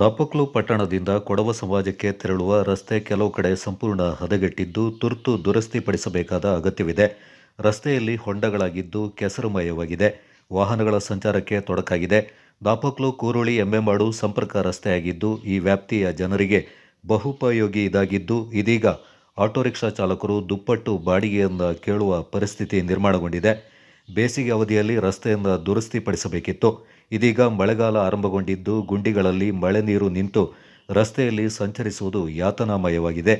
ದಾಪಕ್ಲು ಪಟ್ಟಣದಿಂದ ಕೊಡವ ಸಮಾಜಕ್ಕೆ ತೆರಳುವ ರಸ್ತೆ ಕೆಲವು ಕಡೆ ಸಂಪೂರ್ಣ ಹದಗೆಟ್ಟಿದ್ದು ತುರ್ತು ದುರಸ್ತಿಪಡಿಸಬೇಕಾದ ಅಗತ್ಯವಿದೆ. ರಸ್ತೆಯಲ್ಲಿ ಹೊಂಡಗಳಾಗಿದ್ದು ಕೆಸರುಮಯವಾಗಿದೆ ವಾಹನಗಳ ಸಂಚಾರಕ್ಕೆ ತೊಡಕಾಗಿದೆ. ದಾಪಕ್ಲು ಕೂರುಳಿ ಎಮ್ಮೆಮಾಡು ಸಂಪರ್ಕ ರಸ್ತೆಯಾಗಿದ್ದು ಈ ವ್ಯಾಪ್ತಿಯ ಜನರಿಗೆ ಬಹುಪಯೋಗಿ ಇದಾಗಿದ್ದು ಇದೀಗ ಆಟೋ ರಿಕ್ಷಾ ಚಾಲಕರು ದುಪ್ಪಟ್ಟು ಬಾಡಿಗೆಯಿಂದ ಕೇಳುವ ಪರಿಸ್ಥಿತಿ ನಿರ್ಮಾಣಗೊಂಡಿದೆ. ಬೇಸಿಗೆ ಅವಧಿಯಲ್ಲಿ ರಸ್ತೆಯಿಂದ ದುರಸ್ತಿಪಡಿಸಬೇಕಿತ್ತು. ಇದೀಗ ಮಳೆಗಾಲ ಆರಂಭಗೊಂಡಿದ್ದು ಗುಂಡಿಗಳಲ್ಲಿ ಮಳೆ ನೀರು ನಿಂತು ರಸ್ತೆಯಲ್ಲಿ ಸಂಚರಿಸುವುದು ಯಾತನಾಮಯವಾಗಿದೆ.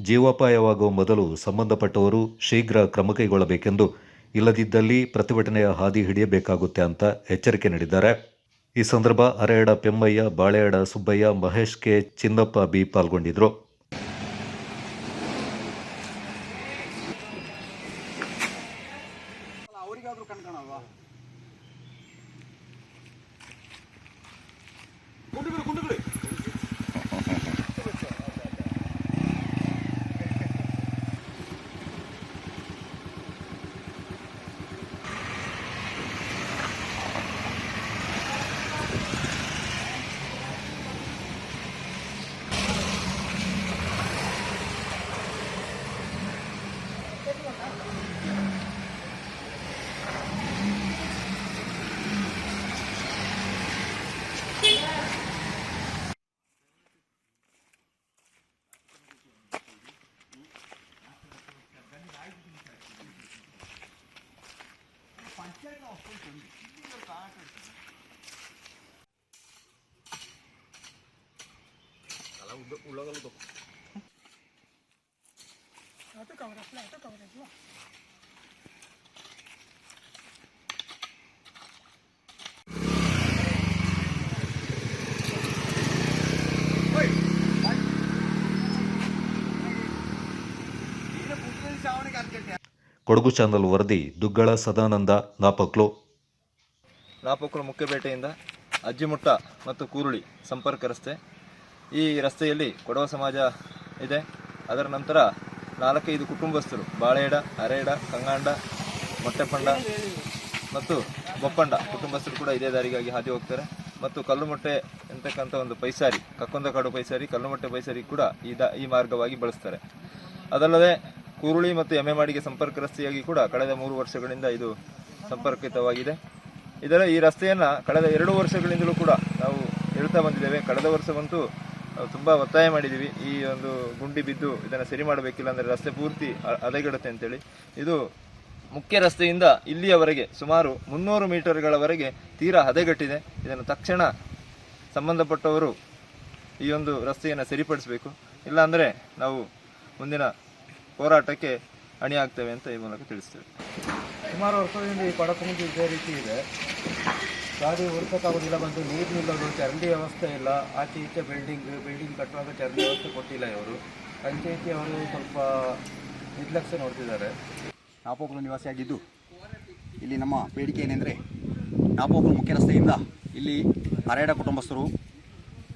ಜೀವೋಪಾಯವಾಗುವ ಮೊದಲು ಸಂಬಂಧಪಟ್ಟವರು ಶೀಘ್ರ ಕ್ರಮ ಕೈಗೊಳ್ಳಬೇಕೆಂದು ಇಲ್ಲದಿದ್ದಲ್ಲಿ ಪ್ರತಿಭಟನೆಯ ಹಾದಿ ಹಿಡಿಯಬೇಕಾಗುತ್ತೆ ಅಂತ ಎಚ್ಚರಿಕೆ ನೀಡಿದ್ದಾರೆ. ಈ ಸಂದರ್ಭ ಅರೆಯಡ ಪೆಮ್ಮಯ್ಯ ಬಾಳೆಯಡ ಸುಬ್ಬಯ್ಯ, ಮಹೇಶ್ ಕೆ ಚಿನ್ನಪ್ಪ ಬಿ ಪಾಲ್ಗೊಂಡಿದ್ರು. ಅವರಿಗಾದ್ರೂ കൊണ്ടുപോയി കൊണ്ടുപോയി ಗುಂಡುಗಳು ಗುಂಡುಗಳು ಕೊಡಗು ಚಾನಲ್ ವರದಿ ದುಗ್ಗಳ ಸದಾನಂದ ನಾಪಕ್ಲು. ನಾಪಕ್ಕುಳ ಮುಖ್ಯಪೇಟೆಯಿಂದ ಅಜ್ಜಿಮುಟ್ಟ ಮತ್ತು ಕೂರುಳಿ ಸಂಪರ್ಕ ರಸ್ತೆ. ಈ ರಸ್ತೆಯಲ್ಲಿ ಕೊಡವ ಸಮಾಜ ಇದೆ. ಅದರ ನಂತರ ನಾಲ್ಕೈದು ಕುಟುಂಬಸ್ಥರು ಬಾಳೆಡ ಅರೆಡ ಕಂಗಾಂಡ, ಮೊಟ್ಟೆಪಂಡ ಮತ್ತು ಬೊಪ್ಪಂಡ ಕುಟುಂಬಸ್ಥರು ಕೂಡ ಇದೇ ದಾರಿಗಾಗಿ ಹಾದಿ ಹೋಗ್ತಾರೆ. ಮತ್ತು ಕಲ್ಲುಮೊಟ್ಟೆ ಎಂತಕ್ಕಂಥ ಒಂದು ಪೈಸಾರಿ, ಕಕ್ಕೊಂದಕಾಡು ಪೈಸಾರಿ, ಕಲ್ಲುಮೊಟ್ಟೆ ಪೈಸಾರಿ ಕೂಡ ಈ ದ, ಈ ಮಾರ್ಗವಾಗಿ ಬಳಸ್ತಾರೆ. ಅದಲ್ಲದೆ ಕೂರುಳಿ ಮತ್ತು ಎಮ್ಮೆಮಾಡಿಗೆ ಸಂಪರ್ಕ ರಸ್ತೆಯಾಗಿ ಕೂಡ ಕಳೆದ ಮೂರು ವರ್ಷಗಳಿಂದ ಇದು ಸಂಪರ್ಕಿತವಾಗಿದೆ. ಇದರ ಈ ರಸ್ತೆಯನ್ನ ಕಳೆದ ಎರಡು ವರ್ಷಗಳಿಂದಲೂ ಕೂಡ ನಾವು ಹೇಳ್ತಾ ಬಂದಿದ್ದೇವೆ. ಕಳೆದ ವರ್ಷವಂತೂ ತುಂಬ ಒತ್ತಾಯ ಮಾಡಿದ್ದೀವಿ. ಈ ಒಂದು ಗುಂಡಿ ಬಿದ್ದು ಇದನ್ನು ಸರಿ ಮಾಡಬೇಕಿಲ್ಲ ಅಂದರೆ ರಸ್ತೆ ಪೂರ್ತಿ ಹದಗೆಡುತ್ತೆ ಅಂತೇಳಿ. ಇದು ಮುಖ್ಯ ರಸ್ತೆಯಿಂದ ಇಲ್ಲಿಯವರೆಗೆ ಸುಮಾರು ಮುನ್ನೂರು ಮೀಟರ್ಗಳವರೆಗೆ ತೀರಾ ಹದಗೆಟ್ಟಿದೆ. ಇದನ್ನು ತಕ್ಷಣ ಸಂಬಂಧಪಟ್ಟವರು ಈ ಒಂದು ರಸ್ತೆಯನ್ನು ಸರಿಪಡಿಸಬೇಕು. ಇಲ್ಲಾಂದರೆ ನಾವು ಮುಂದಿನ ಹೋರಾಟಕ್ಕೆ ಅಣಿಯಾಗ್ತೇವೆ ಅಂತ ಈ ಮೂಲಕ ತಿಳಿಸ್ತೇವೆ. ಸುಮಾರು ವರ್ಷದಿಂದ ಈ ಕೊಡಕುಂಜಿ ಇದೇ ರೀತಿ ಇದೆ. ಗಾಡಿ ಹುಡ್ಕೋಕ್ಕಾಗೋದಿಲ್ಲ ಬಂದು ನೀರು ನಿಲ್ಲೋದು, ಚರಂಡಿ ವ್ಯವಸ್ಥೆ ಇಲ್ಲ. ಆಚೆ ಈಚೆ ಬಿಲ್ಡಿಂಗ್ ಬಿಲ್ಡಿಂಗ್ ಕಟ್ಟುವಾಗ ಚರಂಡಿ ವ್ಯವಸ್ಥೆ ಕೊಟ್ಟಿಲ್ಲ ಇವರು. ಪಂಚಾಯಿತಿ ಅವರು ಸ್ವಲ್ಪ ನಿರ್ಲಕ್ಷ್ಯ ನೋಡ್ತಿದ್ದಾರೆ. ನಾಪೋಕಲು ನಿವಾಸಿಯಾಗಿದ್ದು ಇಲ್ಲಿ ನಮ್ಮ ಬೇಡಿಕೆ ಏನೆಂದರೆ ನಾಪೋಕಲು ಮುಖ್ಯ ರಸ್ತೆಯಿಂದ ಇಲ್ಲಿ ಹರೇಡ ಕುಟುಂಬಸ್ಥರು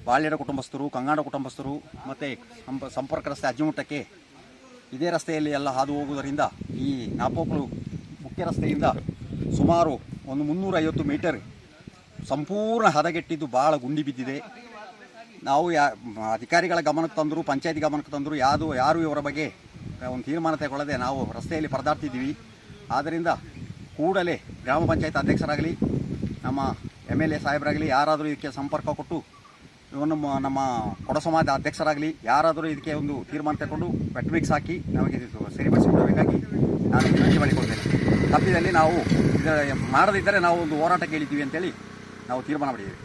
ಬಾಳ್ಯಡ ಕುಟುಂಬಸ್ಥರು, ಕಂಗಾಡ ಕುಟುಂಬಸ್ಥರು ಮತ್ತು ಸಂಪ, ಸಂಪರ್ಕ ರಸ್ತೆ ಅಜ್ಜಿಮುಟ್ಟಕ್ಕೆ ಇದೇ ರಸ್ತೆಯಲ್ಲಿ ಎಲ್ಲ ಹಾದು ಹೋಗುವುದರಿಂದ ಈ ನಾಪೋಕ್ಲು ಮುಖ್ಯ ರಸ್ತೆಯಿಂದ ಸುಮಾರು ಒಂದು ಮುನ್ನೂರೈವತ್ತು ಮೀಟರ್ ಸಂಪೂರ್ಣ ಹದಗೆಟ್ಟಿದ್ದು ಭಾಳ ಗುಂಡಿ ಬಿದ್ದಿದೆ. ನಾವು ಯಾ ಅಧಿಕಾರಿಗಳ ಗಮನಕ್ಕೆ ತಂದರೂ, ಪಂಚಾಯತಿ ಗಮನಕ್ಕೆ ತಂದರೂ ಯಾವುದು ಯಾರು ಇವರ ಬಗ್ಗೆ ಒಂದು ತೀರ್ಮಾನ ತಗೊಳ್ಳದೆ ನಾವು ರಸ್ತೆಯಲ್ಲಿ ಪರದಾಡ್ತಿದ್ದೀವಿ. ಆದ್ದರಿಂದ ಕೂಡಲೇ ಗ್ರಾಮ ಪಂಚಾಯತ್ ಅಧ್ಯಕ್ಷರಾಗಲಿ, ನಮ್ಮ ಎಂ ಎಲ್ ಎ ಸಾಹೇಬರಾಗಲಿ ಯಾರಾದರೂ ಇದಕ್ಕೆ ಸಂಪರ್ಕ ಕೊಟ್ಟು ನಮ್ಮ ನಮ್ಮ ಕೊಡ ಸಮಾಜ ಅಧ್ಯಕ್ಷರಾಗಲಿ, ಯಾರಾದರೂ ಇದಕ್ಕೆ ಒಂದು ತೀರ್ಮಾನ ತಗೊಂಡು ವೆಟ್ಮಿಕ್ಸ್ ಹಾಕಿ ನಮಗೆ ಸರಿಪಡಿಸಿಕೊಡಬೇಕಾಗಿ ನಾನು ವಿನಂತಿ ಮಾಡಿಕೊಳ್ತೇನೆ. ತಪ್ಪಿದಲ್ಲಿ ನಾವು ಇದರ ಮಾಡದಿದ್ದರೆ ನಾವು ಒಂದು ಹೋರಾಟ ಕೇಳಿದ್ದೀವಿ ಅಂತೇಳಿ ನಾವು ತೀರ್ಮಾನ ಮಾಡಿದ್ದೀವಿ.